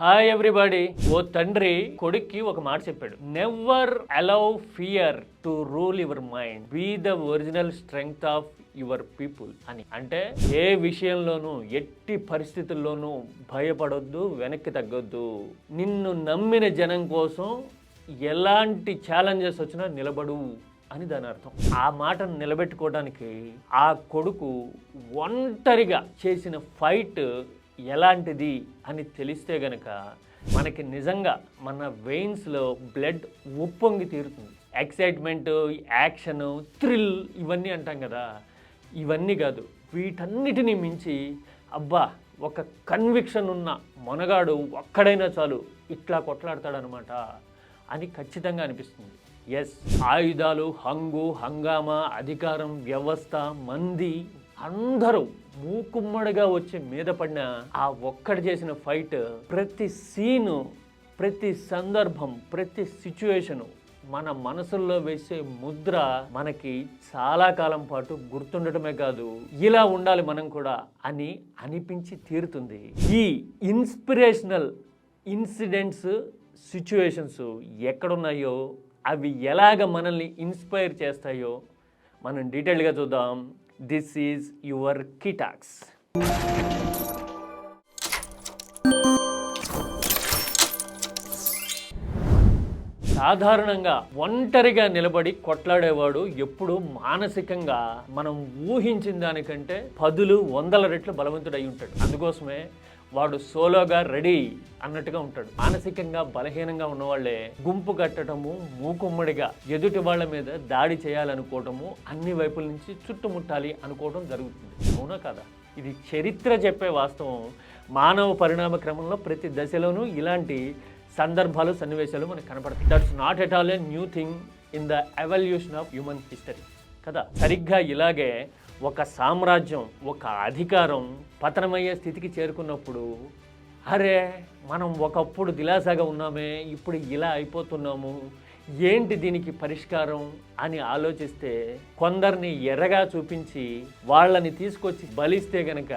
Hi everybody ఓ తండ్రి కొడుక్కి ఒక మాట చెప్పాడు. Never allow fear to rule your mind be the original strength of your people అని. అంటే ఏ విషయంలోనూ ఎట్టి పరిస్థితుల్లోనూ భయపడొద్దు వెనక్కి తగ్గొద్దు. నిన్ను నమ్మిన జనం కోసం ఎలాంటి ఛాలెంజెస్ వచ్చినా నిలబడు అని దాని అర్థం. ఆ మాటను నిలబెట్టుకోవడానికి ఆ కొడుకు ఒంటరిగా చేసిన ఫైట్ ఎలాంటిది అని తెలిస్తే గనక మనకి నిజంగా మన వెయిన్స్లో బ్లడ్ ఉప్పొంగి తీరుతుంది. ఎక్సైట్మెంట్ యాక్షన్ థ్రిల్ ఇవన్నీ అంటాం కదా. ఇవన్నీ కాదు వీటన్నిటిని మించి అబ్బా ఒక కన్విక్షన్ ఉన్న మొనగాడు ఒక్కడైనా చాలు ఇట్లా కొట్లాడతాడనమాట అని ఖచ్చితంగా అనిపిస్తుంది. ఎస్ ఆయుధాలు హంగు హంగామా అధికారం వ్యవస్థ మంది అందరూ మూకుమ్మడిగా వచ్చి మీద పడిన ఆ ఒక్కడు చేసిన ఫైట్ ప్రతి సీను ప్రతి సందర్భం ప్రతి సిచ్యువేషను మన మనసుల్లో వేసే ముద్ర మనకి చాలా కాలం పాటు గుర్తుండటమే కాదు ఇలా ఉండాలి మనం కూడా అని అనిపించి తీరుతుంది. ఈ ఇన్స్పిరేషనల్ ఇన్సిడెంట్స్ సిచ్యువేషన్స్ ఎక్కడున్నాయో అవి ఎలాగ మనల్ని ఇన్స్పైర్ చేస్తాయో మనం డీటెయిల్గా చూద్దాం. దిస్ ఈజ్ యువర్ కిటాక్స్. సాధారణంగా ఒంటరిగా నిలబడి కొట్లాడేవాడు ఎప్పుడు మానసికంగా మనం ఊహించిన దానికంటే పదులు వందల రెట్లు బలవంతుడై ఉంటాడు. అందుకోసమే వాడు సోలోగా రెడీ అన్నట్టుగా ఉంటాడు. మానసికంగా బలహీనంగా ఉన్నవాళ్ళే గుంపు కట్టడము మూకుమ్మడిగా ఎదుటి వాళ్ళ మీద దాడి చేయాలనుకోవటము అన్ని వైపుల నుంచి చుట్టుముట్టాలి అనుకోవడం జరుగుతుంది. అవునా కదా? ఇది చరిత్ర చెప్పే వాస్తవం. మానవ పరిణామ క్రమంలో ప్రతి దశలోనూ ఇలాంటి సందర్భాలు సన్నివేశాలు మనకు కనపడతాయి. That's not at all a new thing in the evolution of human history కదా? సరిగ్గా ఇలాగే ఒక సామ్రాజ్యం ఒక అధికారం పతనమయ్యే స్థితికి చేరుకున్నప్పుడు అరే మనం ఒకప్పుడు దిలాసాగా ఉన్నామే ఇప్పుడు ఇలా అయిపోతున్నాము ఏంటి దీనికి పరిష్కారం అని ఆలోచిస్తే కొందరిని ఎర్రగా చూపించి వాళ్ళని తీసుకొచ్చి బలిస్తే గనక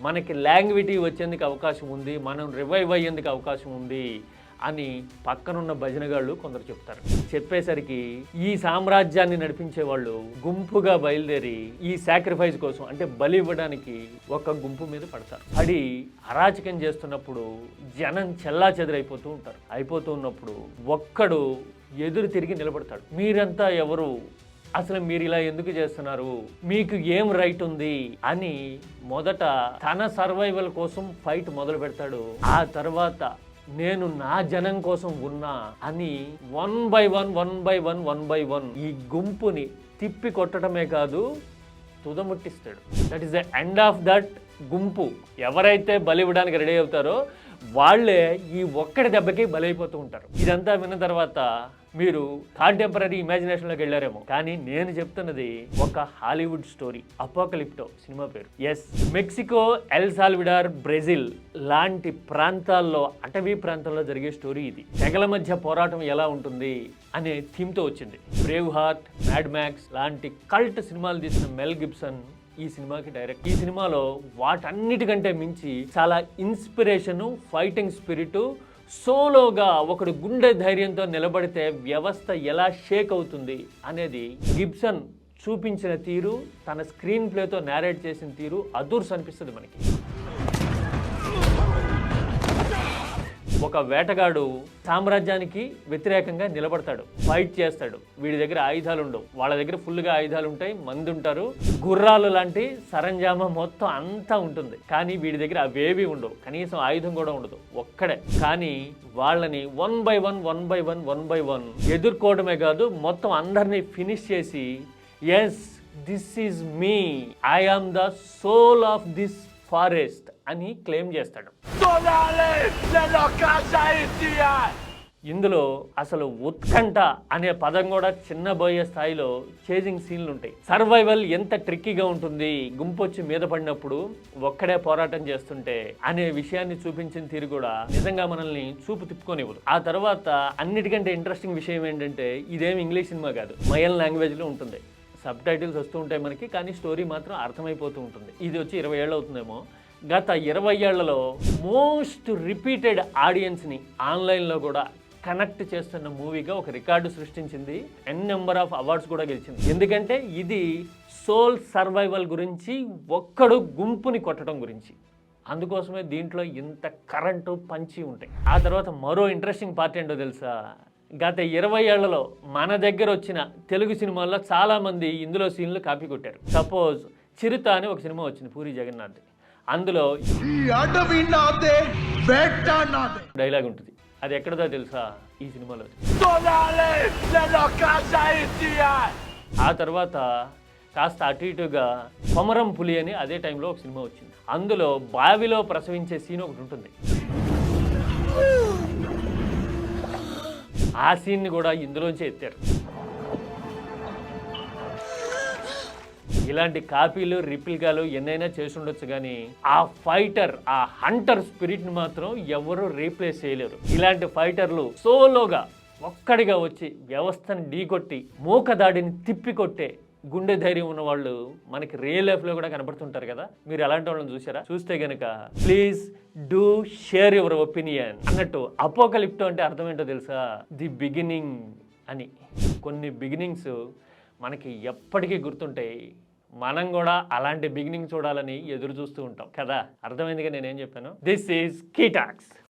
మనకి లాంగ్విటీ వచ్చేందుకు అవకాశం ఉంది మనం రివైవ్ అయ్యేందుకు అవకాశం ఉంది అని పక్కనున్న భజనగాళ్ళు కొందరు చెప్తారు. చెప్పేసరికి ఈ సామ్రాజ్యాన్ని నడిపించే వాళ్ళు గుంపుగా బయలుదేరి ఈ సాక్రిఫైస్ కోసం అంటే బలి ఇవ్వడానికి ఒక గుంపు మీద పడతారు. పడి అరాచకం చేస్తున్నప్పుడు జనం చెల్లా చెదరైపోతూ ఉంటారు. అయిపోతూ ఉన్నప్పుడు ఒక్కడు ఎదురు తిరిగి నిలబడతాడు. మీరంతా ఎవరు? అసలు మీరు ఇలా ఎందుకు చేస్తున్నారు? మీకు ఏం రైట్ ఉంది? అని మొదట తన సర్వైవల్ కోసం ఫైట్ మొదలు పెడతాడు ఆ తర్వాత నేను నా జనం కోసం ఉన్నా అని one by one one by one one by one ఈ గుంపుని తిప్పి కొట్టడమే కాదు తుదముట్టిస్తాడు. That is the end of that గుంపు. ఎవరైతే బలి ఇవ్వడానికి రెడీ అవుతారో వాళ్ళే ఈ ఒక్కడి దెబ్బకి బలైపోతూ ఉంటారు. ఇదంతా విన్న తర్వాత మీరు కాంటెంపరీ ఇమాజినేషన్లోకి వెళ్ళారేమో. కానీ నేను చెప్తున్నది ఒక హాలీవుడ్ స్టోరీ అపోకలిప్టో సినిమా పేరు. ఎస్ మెక్సికో ఎల్ సాల్విడార్ బ్రెజిల్ లాంటి ప్రాంతాల్లో అటవీ ప్రాంతంలో జరిగే స్టోరీ ఇది. తెగల మధ్య పోరాటం ఎలా ఉంటుంది అనే థీమ్తో వచ్చింది. బ్రేవ్ హార్ట్ మ్యాడ్ మ్యాక్స్ లాంటి కల్ట్ సినిమాలు తీసిన మెల్ గిబ్సన్ ఈ సినిమాకి డైరెక్ట్ ఈ సినిమాలో వాటన్నిటికంటే మించి చాలా ఇన్స్పిరేషను ఫైటింగ్ స్పిరిట్ సోలోగా ఒకడు గుండె ధైర్యంతో నిలబడితే వ్యవస్థ ఎలా షేక్ అవుతుంది అనేది గిబ్సన్ చూపించిన తీరు తన స్క్రీన్ ప్లేతో నేరేట్ చేసిన తీరు అదూర్స్ అనిపిస్తుంది మనకి. ఒక వేటగాడు సామ్రాజ్యానికి వ్యతిరేకంగా నిలబడతాడు. ఫైట్ చేస్తాడు. వీడి దగ్గర ఆయుధాలు ఉండవు. వాళ్ళ దగ్గర ఫుల్గా ఆయుధాలు ఉంటాయి మంది ఉంటారు. గుర్రాలు లాంటి సరంజామా మొత్తం అంతా ఉంటుంది. కానీ వీడి దగ్గర అవేవి ఉండవు. కనీసం ఆయుధం కూడా ఉండదు. ఒక్కడే. కానీ వాళ్ళని one by one one by one one by one ఎదుర్కోవడమే కాదు మొత్తం అందరినీ ఫినిష్ చేసి yes this is me I am the soul of this forest అని క్లెయిమ్ చేస్తాడు. ఇందులో అసలు ఉత్కంఠ అనే పదం కూడా చిన్నబోయే స్థాయిలో చేజింగ్ సీన్లు ఉంటాయి. సర్వైవల్ ఎంత ట్రిక్కీగా ఉంటుంది గుంపొచ్చి మీద పడినప్పుడు ఒక్కడే పోరాటం చేస్తుంటే అనే విషయాన్ని చూపించిన తీరు కూడా నిజంగా మనల్ని చూపు తిప్పుకొనివ్వదు. ఆ తర్వాత అన్నిటికంటే ఇంట్రెస్టింగ్ విషయం ఏంటంటే ఇదేం ఇంగ్లీష్ సినిమా కాదు మయల్ లాంగ్వేజ్లో ఉంటుంది. సబ్ టైటిల్స్ వస్తూ ఉంటాయి మనకి కానీ స్టోరీ మాత్రం అర్థమైపోతూ ఉంటుంది. ఇది వచ్చి ఇరవై ఏళ్ళు అవుతుందేమో. గత ఇరవై ఏళ్ళలో మోస్ట్ రిపీటెడ్ ఆడియన్స్ని ఆన్లైన్లో కూడా కనెక్ట్ చేస్తున్న మూవీగా ఒక రికార్డు సృష్టించింది. ఎన్ నెంబర్ ఆఫ్ అవార్డ్స్ కూడా గెలిచింది. ఎందుకంటే ఇది సోల్ సర్వైవల్ గురించి ఒక్కడు గుంపుని కొట్టడం గురించి. అందుకోసమే దీంట్లో ఇంత కరెంటు పంచి ఉంటాయి. ఆ తర్వాత మరో ఇంట్రెస్టింగ్ పార్ట్ ఏంటో తెలుసా? గత ఇరవై ఏళ్ళలో మన దగ్గర వచ్చిన తెలుగు సినిమాల్లో చాలామంది ఇందులో సీన్లు కాపీ కొట్టారు. సపోజ్ చిరుత అని ఒక సినిమా వచ్చింది పూరి జగన్నాథ్ అందులో డైలాగ్ ఉంటుంది. అది ఎక్కడదో తెలుసా? ఈ సినిమాలో. ఆ తర్వాత కాస్త అటు ఇటుగా కొమరం పులి అని అదే టైంలో ఒక సినిమా వచ్చింది. అందులో బావిలో ప్రసవించే సీన్ ఒకటి ఉంటుంది. ఆ సీన్ని కూడా ఇందులోంచి ఎత్తారు. ఇలాంటి కాపీలు రిప్లికాలు ఎన్నైనా చేసి ఉండొచ్చు కానీ ఆ ఫైటర్ ఆ హంటర్ స్పిరిట్ని మాత్రం ఎవరు రీప్లేస్ చేయలేరు. ఇలాంటి ఫైటర్లు సోలోగా ఒక్కడిగా వచ్చి వ్యవస్థను ఢీకొట్టి మూకదాడిని తిప్పికొట్టే గుండె ధైర్యం ఉన్న వాళ్ళు మనకి రియల్ లైఫ్లో కూడా కనబడుతుంటారు కదా? మీరు అలాంటి వాళ్ళని చూసారా? చూస్తే కనుక please do share your opinion అన్నట్టు అపోకలిప్టో అంటే అర్థం ఏంటో తెలుసా? ది బిగినింగ్ అని. కొన్ని బిగినింగ్స్ మనకి ఎప్పటికీ గుర్తుంటాయి. మనం కూడా అలాంటి బిగినింగ్ చూడాలని ఎదురు చూస్తూ ఉంటాం. కదా? అర్థమైందిగా నేనేం చెప్పాను? This is కీటాక్స్